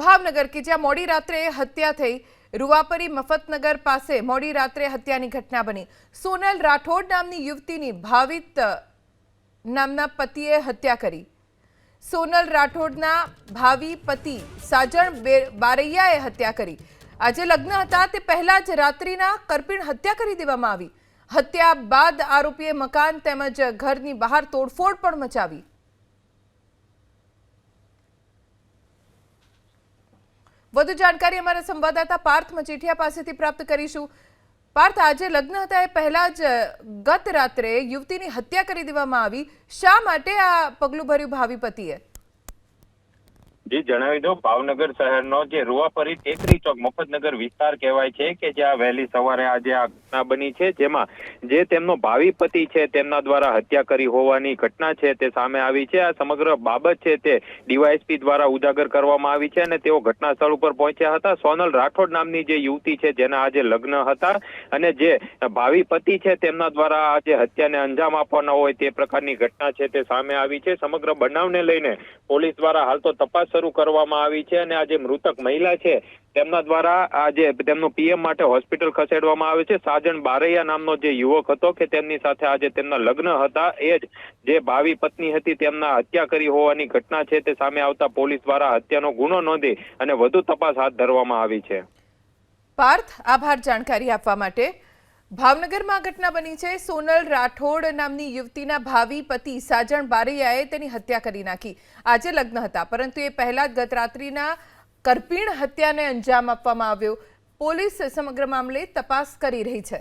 ભાવનગર કે જ્યાં મોડી રાત્રે હત્યા થઈ, રૂવાપરી મફતનગર પાસે મોડી રાત્રે હત્યાની ઘટના બની. સોનલ રાઠોડ નામની યુવતીની ભાવિત નામના પતિએ હત્યા કરી. સોનલ રાઠોડના ભાવિ પતિ સાજણ બારૈયાએ હત્યા કરી. આજે લગ્ન હતા તે પહેલા જ રાત્રિના કરપીણ હત્યા કરી દેવામાં આવી. હત્યા બાદ આરોપીએ મકાન તેમજ ઘરની બહાર તોડફોડ પણ મચાવી. વધુ જાણકારી અમારા સંવાદદાતા પાર્થ મચીઠિયા પાસેથી પ્રાપ્ત કરીશું. પાર્થ, આજે લગ્ન હતા એ પહેલા જ ગત રાત્રે યુવતીની હત્યા કરી દેવામાં આવી. શા માટે આ પગલું ભર્યું ભાવિ પતિએ જી જણાવી દો ભાવનગર શહેરનો જે રૂવાપરી ટેકરી ચોક, મફતનગર વિસ્તાર કહેવાય છે કે જ્યાં વહેલી સવારે આજે આ ઘટના બની છે, જેમાં જે તેમનો ભાવિ પતિ છે તેમના દ્વારા હત્યા કરી હોવાની ઘટના છે તે સામે આવી છે. આ સમગ્ર બાબત છે તે ડીવાયએસપી દ્વારા ઉજાગર કરવામાં આવી છે અને તેઓ ઘટના સ્થળ ઉપર પહોંચ્યા હતા. સોનલ રાઠોડ નામની જે યુવતી છે, જેના આજે લગ્ન હતા અને જે ભાવિ પતિ છે તેમના દ્વારા આજે હત્યાને અંજામ આપવાના હોય તે પ્રકારની ઘટના છે તે સામે આવી છે. સમગ્ર બનાવને લઈને પોલીસ દ્વારા હાલ તો તપાસ શરૂ કરવામાં આવી છે અને આ જે મૃતક મહિલા છે, તેમના દ્વારા આ જે તેમનું પીએમ માટે હોસ્પિટલ ખસેડવામાં આવે છે. સાજણ બારૈયા નામનો જે યુવક હતો કે તેમની સાથે આજે તેમના લગ્ન હતા, એ જ જે ભાવિ પત્ની હતી તેમના હત્યા કરી હોવાની ઘટના છે, તે સામે આવતા પોલીસ દ્વારા હત્યાનો ગુનો નોંધી અને વધુ તપાસ હાથ ધરવામાં આવી છે. પાર્થ, આભાર જાણકારી આપવા માટે ભાવનગરમાં ઘટના બની છે. સોનલ રાઠોડ નામની યુવતીના ભાવિ પતિ સાજણ બારૈયાએ તેની હત્યા કરી નાખી. આજે લગ્ન હતા, પરંતુ એ પહેલા જ ગત રાત્રિના કરપીણ હત્યાને અંજામ આપવામાં આવ્યો. પોલીસ સમગ્ર મામલે તપાસ કરી રહી છે.